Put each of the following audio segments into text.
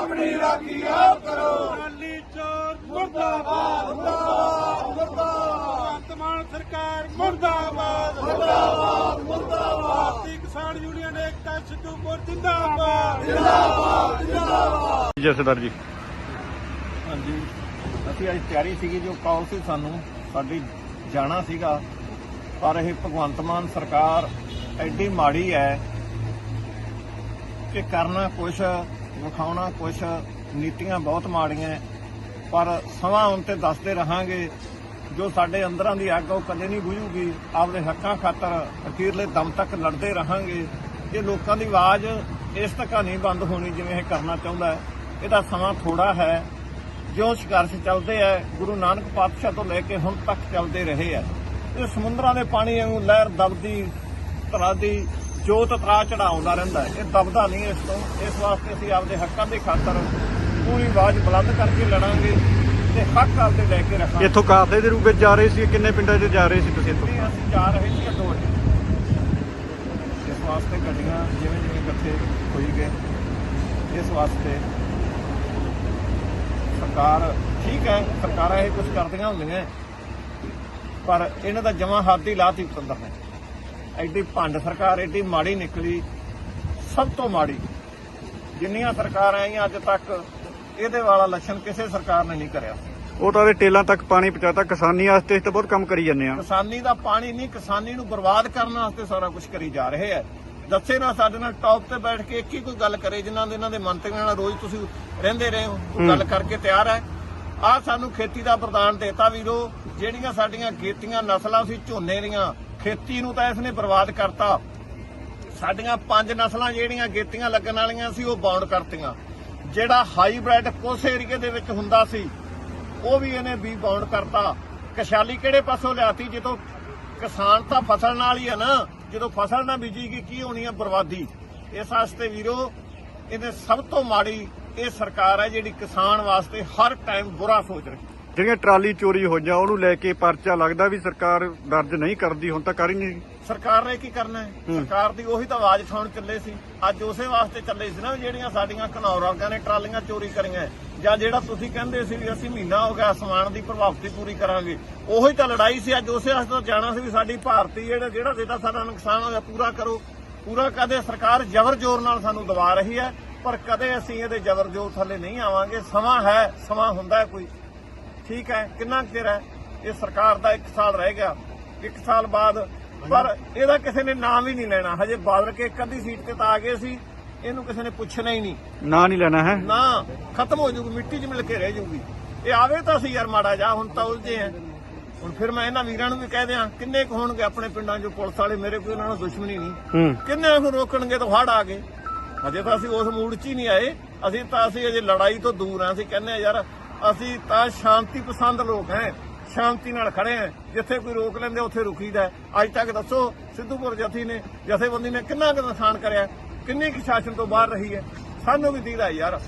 ਆਪਣੀ ਰਾਖੀ ਆਪ ਕਰੋ। ਅਕਾਲੀ ਚੋਰ ਮੁਰਦਾਬਾਦ। ਮੁਰਦਾਬਾਦ ਮੁਰਦਾਬਾਦ। ਮਾਨ ਸਰਕਾਰ ਮੁਰਦਾਬਾਦ। ਮੁਰਦਾਬਾਦ ਮੁਰਦਾਬਾਦ। ਭਾਰਤੀ ਕਿਸਾਨ ਯੂਨੀਅਨ ਏਕਤਾ ਸਿੱਧੂਪੁਰ ਜਿੰਦਾਬਾਦ। ਜਸਦਰ ਜੀ। ਹਾਂਜੀ। ਅਸੀਂ ਅੱਜ ਤਿਆਰੀ ਸੀਗੀ ਜੋ ਕਾਲ ਸੀ ਸਾਨੂੰ ਸਾਡੀ ਜਾਣਾ ਸੀਗਾ। ਪਰ ਇਹ ਭਗਵੰਤ ਮਾਨ ਸਰਕਾਰ ਐਡੀ ਮਾੜੀ ਹੈ ਕਿ ਕਰਨਾ ਕੁਛ ਵਿਖਾਉਣਾ, ਕੁਛ ਨੀਤੀਆਂ ਬਹੁਤ ਮਾੜੀਆਂ ਪਰ ਸਮਾਂ ਹੁਣ ਤੇ ਦੱਸਦੇ ਰਹਾਂਗੇ, ਜੋ ਸਾਡੇ ਅੰਦਰਾਂ ਦੀ ਅੱਗ ਉਹ ਕਦੇ ਨਹੀਂ ਬੁਝੂਗੀ। ਆਪਦੇ ਹੱਕਾਂ ਖਾਤਰ ਅਖੀਰਲੇ ਦਮ ਤੱਕ ਲੜਦੇ ਰਹਾਂਗੇ। ਇਹ ਲੋਕਾਂ ਦੀ ਆਵਾਜ਼ ਇਸ ਤੱਕ ਨਹੀਂ ਬੰਦ ਹੋਣੀ ਜਿਵੇਂ ਇਹ ਕਰਨਾ ਚਾਹੁੰਦਾ ਹੈ ਇਹਦਾ ਸਮਾਂ ਥੋੜਾ ਹੈ। ਜੋ ਸੰਘਰਸ਼ ਚੱਲਦੇ ਆ ਗੁਰੂ ਨਾਨਕ ਪਾਤਸ਼ਾਹ ਤੋਂ ਲੈ ਕੇ ਹੁਣ ਤੱਕ ਚੱਲਦੇ ਰਹੇ ਆ ਇਹ ਸਮੁੰਦਰਾਂ ਦੇ ਪਾਣੀ ਵਾਂਗੂ ਲਹਿਰ ਦਬਦੀ ਧਰਾ ਦੀ ਜੋਤ ਤਰਾ ਚੜਾਉਂਦਾ ਰਹਿੰਦਾ ਹੈ ਇਹ ਦਬਦਾ ਨਹੀਂ ਇਸ ਤੋਂ। ਇਸ ਵਾਸਤੇ ਅਸੀਂ ਆਪਦੇ ਹੱਕਾਂ ਦੇ ਖਾਤਰ ਪੂਰੀ ਆਵਾਜ਼ ਬੁਲੰਦ ਕਰਕੇ ਲੜਾਂਗੇ ਤੇ ਹੱਕ ਆਪਦੇ ਲੈ ਕੇ ਰੱਖਾਂਗੇ। ਇੱਥੋਂ ਕਾਫਲੇ ਦੇ ਰੂਪ ਵਿੱਚ ਜਾ ਰਹੇ ਸੀ ਕਿੰਨੇ ਪਿੰਡਾਂ 'ਚ ਜਾ ਰਹੇ ਸੀ ਤੁਸੀਂ ਇੱਥੋਂ? ਅਸੀਂ ਜਾ ਰਹੇ ਸੀ ਅਟੋਟ ਇਸ ਵਾਸਤੇ ਗੱਡੀਆਂ ਜਿਵੇਂ ਜਿਵੇਂ ਇਕੱਠੇ ਹੋਈ ਗਏ ਇਸ ਵਾਸਤੇ ਸਰਕਾਰ ਠੀਕ ਹੈ ਸਰਕਾਰਾਂ ਇਹ ਕੁਝ ਕਰਦੀਆਂ ਹੁੰਦੀਆਂ ਪਰ ਇਹਨਾਂ ਦਾ ਜਮਾ ਹੱਥ ਹੀ ਲਾਤੀ ਪਤੰਦਰ ਨੇ ਐਡੀ ਭੰਡ ਸਰਕਾਰ ਐਡੀ ਮਾੜੀ ਨਿਕਲੀ। ਸਭ ਤੋਂ ਮਾੜੀ। ਜਿੰਨੀਆਂ ਸਰਕਾਰਾਂ ਆਈਆਂ ਅੱਜ ਤੱਕ ਇਹਦੇ ਵਾਲਾ ਲੱਛਣ ਕਿਸੇ ਸਰਕਾਰ ਨੇ ਨਹੀਂ ਕਰਿਆ। ਉਹ ਤਾਂ ਉਹਦੇ ਟੇਲਾਂ ਤੱਕ ਪਾਣੀ ਪਹੁੰਚਾਤਾ। ਕਿਸਾਨੀ ਵਾਸਤੇ ਤਾਂ ਬਹੁਤ ਕੰਮ ਕਰੀ ਜਾਂਦੇ ਆ ਕਿਸਾਨੀ ਦਾ ਪਾਣੀ ਨਹੀਂ ਕਿਸਾਨੀ ਨੂੰ ਬਰਬਾਦ ਕਰਨ ਵਾਸਤੇ ਸਾਰਾ ਕੁਝ ਕਰੀ ਜਾ ਰਹੇ ਹੈ। ਦੱਸੇ ਨਾ ਸਾਡੇ ਨਾਲ ਟੌਪ ਤੇ ਬੈਠ ਕੇ ਇੱਕ ਹੀ ਕੋਈ ਗੱਲ ਕਰੇ ਜਿਨ੍ਹਾਂ ਦੇ ਇਹਨਾਂ ਦੇ ਮੰਤਰੀਆਂ ਨਾਲ ਰੋਜ਼ ਤੁਸੀਂ ਰਹਿੰਦੇ ਰਹੇ ਹੋ। ਗੱਲ ਕਰਕੇ ਤਿਆਰ ਹੈ। ਆ ਸਾਨੂੰ ਖੇਤੀ ਦਾ ਵਰਦਾਨ ਦੇਤਾ ਵੀਰੋ। ਜਿਹੜੀਆਂ ਸਾਡੀਆਂ ਖੇਤੀਆਂ ਨਸਲਾਂ ਸੀ ਝੋਨੇ ਦੀਆਂ ਖੇਤੀ ਨੂੰ ਤਾਂ ਇਸਨੇ ਬਰਬਾਦ ਕਰਤਾ। ਸਾਡੀਆਂ ਪੰਜ ਨਸਲਾਂ ਜਿਹੜੀਆਂ ਗੇਤੀਆਂ ਲੱਗਣ ਵਾਲੀਆਂ ਸੀ, ਉਹ ਬਾਉਂਡ ਕਰਤੀਆਂ। ਜਿਹੜਾ ਹਾਈਬ੍ਰਿਡ ਕੁਸ ਏਰੀਏ ਦੇ ਵਿੱਚ ਹੁੰਦਾ ਸੀ, ਉਹ ਵੀ ਇਹਨੇ ਵੀ ਬਾਉਂਡ ਕਰਤਾ। ਕਸ਼ਾਲੀ ਕਿਹੜੇ ਪਾਸੋਂ ਲਿਆਤੀ? ਜਦੋਂ ਕਿਸਾਨ ਤਾਂ ਫਸਲ ਨਾਲ ਹੀ ਹੈ ਨਾ, ਜਦੋਂ ਫਸਲ ਨਾ ਬੀਜੀਗੀ, ਕੀ ਹੋਣੀ ਹੈ ਬਰਬਾਦੀ? ਇਸ ਵਾਸਤੇ ਵੀਰੋ, ਇਹਨੇ ਸਭ ਤੋਂ ਮਾੜੀ ਇਹ ਸਰਕਾਰ ਹੈ ਜਿਹੜੀ ਕਿਸਾਨ ਵਾਸਤੇ ਹਰ ਟਾਈਮ ਬੁਰਾ ਸੋਚ ਰਹੀ ਜਿਹੜੀਆਂ ਟਰਾਲੀ ਚੋਰੀ ਹੋਈਆਂ ਉਹਨੂੰ ਲੈ ਕੇ ਪਰਚਾ ਲੱਗਦਾ ਵੀ ਸਰਕਾਰ ਦਰਜ ਨਹੀਂ ਕਰਦੀ ਹੁਣ ਤਾਂ ਕਰ ਹੀ ਨਹੀਂ ਸਰਕਾਰ ਨੇ ਕੀ ਕਰਨਾ ਹੈ? ਸਰਕਾਰ ਦੀ ਉਹੀ ਤਾਂ ਆਵਾਜ਼ ਉਠਾਉਣ ਚੱਲੇ ਸੀ। ਅੱਜ ਉਸੇ ਵਾਸਤੇ ਚੱਲੇ ਸੀ ਨਾ ਜਿਹੜੀਆਂ ਸਾਡੀਆਂ ਘਨੌਰ ਨੇ ਟਰਾਲੀਆਂ ਚੋਰੀ ਕਰੀਆਂ ਜਾਂ ਜਿਹੜਾ ਤੁਸੀਂ ਕਹਿੰਦੇ ਸੀ ਵੀ ਅਸੀਂ ਮਹੀਨਾ ਹੋ ਗਿਆ ਸਮਾਨ ਦੀ ਪ੍ਰਭਾਵਤੀ ਪੂਰੀ ਕਰਾਂਗੇ ਉਹੀ ਤਾਂ ਲੜਾਈ ਸੀ। ਅੱਜ ਉਸੇ ਵਾਸਤੇ ਤਾਂ ਜਾਣਾ ਸੀ ਵੀ ਸਾਡੀ ਭਾਰਤੀ ਜਿਹੜਾ ਜਿਹੜਾ ਜਿਹਦਾ ਸਾਡਾ ਨੁਕਸਾਨ ਹੋਇਆ ਪੂਰਾ ਕਰੋ। ਪੂਰਾ ਕਦੇ ਸਰਕਾਰ ਜ਼ਬਰ ਜ਼ੋਰ ਨਾਲ ਸਾਨੂੰ ਦਬਾ ਰਹੀ ਹੈ ਪਰ ਕਦੇ ਅਸੀਂ ਇਹਦੇ ਜ਼ਬਰ ਜ਼ੋਰ ਥੱਲੇ ਨਹੀਂ ਆਵਾਂਗੇ। ਸਮਾਂ ਹੈ ਸਮਾਂ ਹੁੰਦਾ ਹੈ ਕੋਈ। ਠੀਕ ਹੈ ਕਿੰਨਾ ਕੁ ਚਿਰ ਹੈ? ਇਹ ਸਰਕਾਰ ਦਾ 1 ਸਾਲ ਰਹਿ ਗਿਆ। 1 ਸਾਲ ਬਾਅਦ ਪਰ ਇਹਦਾ ਕਿਸੇ ਨੇ ਨਾਮ ਹੀ ਨਹੀਂ ਲੈਣਾ। ਹਜੇ ਬਾਦਲ ਕੇ ਇੱਕ ਅੱਧੀ ਸੀਟ ਤੇ ਤਾਂ ਆ ਗਏ ਸੀ। ਇਹਨੂੰ ਕਿਸੇ ਨੇ ਪੁੱਛਣਾ ਹੀ ਨਹੀਂ। ਨਾ ਨਹੀਂ ਲੈਣਾ ਹੈ। ਨਾ ਖਤਮ ਹੋ ਜੂਗੀ ਮਿੱਟੀ 'ਚ ਮਿਲ ਕੇ ਰਹਿ ਜੂਗੀ ਇਹ ਆਵੇ ਤਾਂ ਸੀ ਯਾਰ ਮਾੜਾ ਜਾ ਹੁਣ ਤਾਂ ਉਲਝੇ ਆ। ਹੁਣ ਫਿਰ ਮੈਂ ਇਹਨਾਂ ਵੀਰਾਂ ਨੂੰ ਵੀ ਕਹਿ ਦਿਆਂ ਕਿੰਨੇ ਕੁ ਹੋਣਗੇ ਆਪਣੇ ਪਿੰਡਾਂ 'ਚ ਪੁਲਿਸ ਵਾਲੇ? ਮੇਰੇ ਕੋਈ ਉਹਨਾਂ ਨਾਲ ਦੁਸ਼ਮਣੀ ਨਹੀਂ। ਹੂੰ। ਕਿੰਨੇ ਨੂੰ ਰੋਕਣਗੇ ਤਾਂ ਹੜ ਆ ਗਏ ਅਜੇ ਤਾਂ ਅਸੀਂ ਉਸ ਮੂਡ 'ਚ ਹੀ ਨਹੀਂ ਆਏ। ਅਸੀਂ ਤਾਂ ਅਸੀਂ ਅਜੇ ਲੜਾਈ ਤੋਂ ਦੂਰ ਆ। ਅਸੀਂ ਕਹਿੰਦੇ ਆ ਯਾਰ ਅਸੀਂ ਤਾਂ ਸ਼ਾਂਤੀ ਪਸੰਦ ਲੋਕ ਹੈ ਸ਼ਾਂਤੀ ਨਾਲ ਖੜੇ ਆ ਜਿੱਥੇ ਕੋਈ ਰੋਕ ਲੈਂਦੇ ਉੱਥੇ ਰੁਕੀਦਾ। ਅੱਜ ਤੱਕ ਦੱਸੋ ਸਿੱਧੂਪੁਰ ਜਥੀ ਨੇ ਜਥੇਬੰਦੀ ਨੇ ਕਿੰਨਾ ਕੁ ਨੁਕਸਾਨ ਕਰਿਆ ਕਿੰਨੀ ਕੁ ਸ਼ਾਸਨ ਤੋਂ ਬਾਹਰ ਰਹੀ ਹੈ? ਸਾਨੂੰ ਵੀ ਦੀਦਾ ਯਾਰ।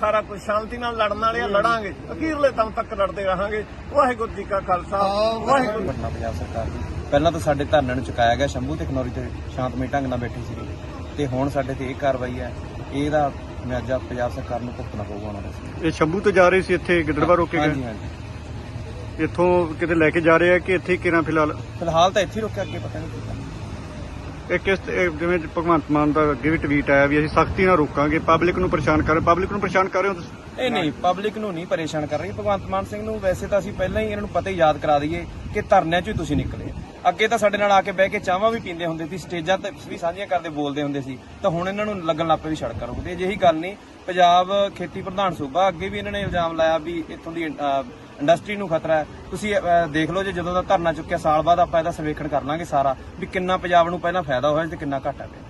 ਸਾਰਾ ਕੁਝ ਸ਼ਾਂਤੀ ਨਾਲ ਲੜਨ ਵਾਲੇ ਆ ਲੜਾਂਗੇ। ਅਖੀਰਲੇ ਦਮ ਤੱਕ ਲੜਦੇ ਰਹਾਂਗੇ। ਵਾਹਿਗੁਰੂ ਜੀ ਕਾ ਖਾਲਸਾ। ਵਾਹਿਗੁਰੂ ਘਟਨਾ ਪੰਜਾਬ ਸਰਕਾਰ ਦੀ ਪਹਿਲਾਂ ਤਾਂ ਸਾਡੇ ਧਰਨੇ ਨੂੰ ਚੁਕਾਇਆ ਗਿਆ। ਸ਼ੰਭੂ ਤੇ ਖਨੌਰੀ ਤੇ ਸ਼ਾਂਤਮਈ ਢੰਗ ਨਾਲ ਬੈਠੇ ਸੀਗੇ। ਤੇ ਹੁਣ ਸਾਡੇ ਤੇ ਇਹ ਕਾਰਵਾਈ ਹੈ। ਇਹਦਾ ਮਿਆਜਾ ਪੰਜਾਬ ਸਰਕਾਰ ਨੂੰ ਭੁਗਤਣਾ ਪਊਗਾ ਉਹਨਾਂ ਦਾ ਇਹ ਸ਼ੰਭੂ ਤੋਂ ਜਾ ਰਹੇ ਸੀ ਇੱਥੇ ਗਿੱਦੜਵਾ ਰੋਕੇ ਹਾਂਜੀ ਗਏ? ਹਾਂਜੀ ਇੱਥੋਂ ਕਿਤੇ ਲੈ ਕੇ ਜਾ ਰਹੇ ਆ ਕਿ ਇੱਥੇ ਹੀ ਕਿਰਾਂ ਫਿਲਹਾਲ? ਫਿਲਹਾਲ ਤਾਂ ਇੱਥੇ ਹੀ ਰੁਕਿਆ ਅੱਗੇ ਪਤਾ ਨਹੀਂ ਕੀ ਕਰਨਾ। ਇਹ ਕਿਸ ਇਹ ਜਿਵੇਂ ਭਗਵੰਤ ਮਾਨ ਦਾ ਅੱਗੇ ਵੀ ਟਵੀਟ ਆਇਆ ਵੀ ਅਸੀਂ ਸਖਤੀ ਨਾਲ ਰੋਕਾਂਗੇ ਪਬਲਿਕ ਨੂੰ ਪਰੇਸ਼ਾਨ ਕਰ ਪਬਲਿਕ ਨੂੰ ਪਰੇਸ਼ਾਨ ਕਰ ਰਹੇ ਹੋ ਤੁਸੀਂ? ਇਹ ਨਹੀਂ ਪਬਲਿਕ ਨੂੰ ਨਹੀਂ ਪਰੇਸ਼ਾਨ ਕਰ ਰਹੀ। ਭਗਵੰਤ ਮਾਨ ਸਿੰਘ ਨੂੰ ਵੈਸੇ ਤਾਂ ਅਸੀਂ ਪਹਿਲਾਂ ਹੀ ਇਹਨਾਂ ਨੂੰ ਪਤਾ ਹੀ ਯਾਦ ਕਰਾ ਦਈਏ ਕਿ ਧਰਨਿਆਂ 'ਚ ਹੀ ਤੁਸੀਂ ਨਿਕਲੇ ਅੱਗੇ ਤਾਂ ਸਾਡੇ ਨਾਲ ਆ ਕੇ ਬਹਿ ਕੇ ਚਾਹਾਂ ਵੀ ਪੀਂਦੇ ਹੁੰਦੇ ਸੀ ਸਟੇਜਾਂ ਤੇ ਵੀ ਸਾਂਝੀਆਂ ਕਰਦੇ ਬੋਲਦੇ ਹੁੰਦੇ ਸੀ। ਤਾਂ ਹੁਣ ਇਹਨਾਂ ਨੂੰ ਲੱਗਣ ਲੱਗ ਪਏ ਵੀ ਸੜਕਾਂ ਰੋਕਦੇ ਅਜਿਹੀ ਗੱਲ ਨਹੀਂ। ਪੰਜਾਬ ਖੇਤੀ ਪ੍ਰਧਾਨ ਸੂਬਾ ਅੱਗੇ ਵੀ ਇਹਨਾਂ ਨੇ ਇਲਜ਼ਾਮ ਲਾਇਆ ਵੀ ਇੱਥੋਂ ਦੀ ਇੰਡਸਟਰੀ ਨੂੰ ਖਤਰਾ ਹੈ। ਤੁਸੀਂ ਦੇਖ ਲਓ ਜੇ ਜਦੋਂ ਦਾ ਧਰਨਾ ਚੁੱਕਿਆ ਸਾਲ ਬਾਅਦ ਆਪਾਂ ਇਹਦਾ ਸਰਵੇਖਣ ਕਰ ਲਾਂਗੇ ਸਾਰਾ ਵੀ ਕਿੰਨਾ ਪੰਜਾਬ ਨੂੰ ਪਹਿਲਾਂ ਫਾਇਦਾ ਹੋਇਆ ਤੇ ਕਿੰਨਾ ਘਾਟਾ ਪਿਆ।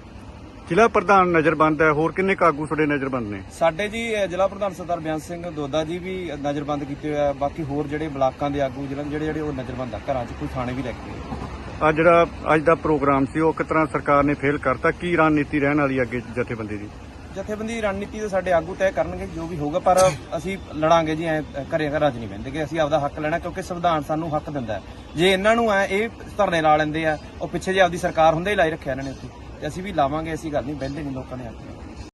ਜ਼ਿਲ੍ਹਾ ਪ੍ਰਧਾਨ ਨਜ਼ਰਬੰਦ ਹੈ। ਹੋਰ ਕਿੰਨੇ ਕਾਗੂ ਤੁਹਾਡੇ ਨਜ਼ਰਬੰਦ ਨੇ? ਸਾਡੇ ਜੀ ਜ਼ਿਲ੍ਹਾ ਪ੍ਰਧਾਨ ਸਰਦਾਰ ਬਿਆਨ ਸਿੰਘ ਦੋਦਾ ਜੀ ਵੀ ਨਜ਼ਰਬੰਦ ਕੀਤੇ ਹੋਏ ਆ। ਬਾਕੀ ਹੋਰ ਜਿਹੜੇ ਬਲਾਕਾਂ ਦੇ ਆਗੂ ਜਿਹੜੇ ਜਿਹੜੇ ਉਹ ਨਜ਼ਰਬੰਦ ਆ ਘਰਾਂ 'ਚ ਕੋਈ ਥਾਣੇ ਵੀ ਲੈ ਕੇ ਆ ਜਿਹੜਾ ਅੱਜ ਦਾ ਪ੍ਰੋਗਰਾਮ ਸੀ, ਉਹ ਕਿਸ ਤਰ੍ਹਾਂ ਸਰਕਾਰ ਨੇ ਫੇਲ ਕਰਤਾ? ਕੀ ਰਣਨੀਤੀ ਰਹਿਣ ਵਾਲੀ ਅੱਗੇ ਜਥੇਬੰਦੀ ਦੀ? ਜਥੇਬੰਦੀ ਰਣਨੀਤੀ ਤੇ ਸਾਡੇ ਆਗੂ ਤੈਅ ਕਰਨਗੇ, ਜੋ ਵੀ ਹੋਊਗਾ, ਪਰ ਅਸੀਂ ਲੜਾਂਗੇ ਜੀ, ਐ ਘਰੇ ਘਰਾਂ 'ਚ ਨਹੀਂ ਬਹਿੰਦੇਗੇ ਅਸੀਂ ਆਪਦਾ ਹੱਕ ਲੈਣਾ, ਕਿਉਂਕਿ ਸੰਵਿਧਾਨ ਸਾਨੂੰ ਹੱਕ ਦਿੰਦਾ ਜੇ ਇਹਨਾਂ ਨੂੰ ਐ ਇਹ ਧਰਨੇ ਲਾ ਲੈਂਦੇ ਆ, ਉਹ ਪਿੱਛੇ ਜੇ ਆਪਦੀ ਸਰਕਾਰ ਹੁੰਦੇ ਹੀ ਲਾਈ ਰੱਖਿਆ ਇਹਨਾਂ ਨੇ ਉੱਥੇ, ਤੇ ਅਸੀਂ ਵੀ ਲਾਵਾਂਗੇ ਅਸੀਂ ਗੱਲ ਨਹੀਂ, ਬਹਿੰਦੇ ਨਹੀਂ ਲੋਕਾਂ ਨੇ ਹੱਕ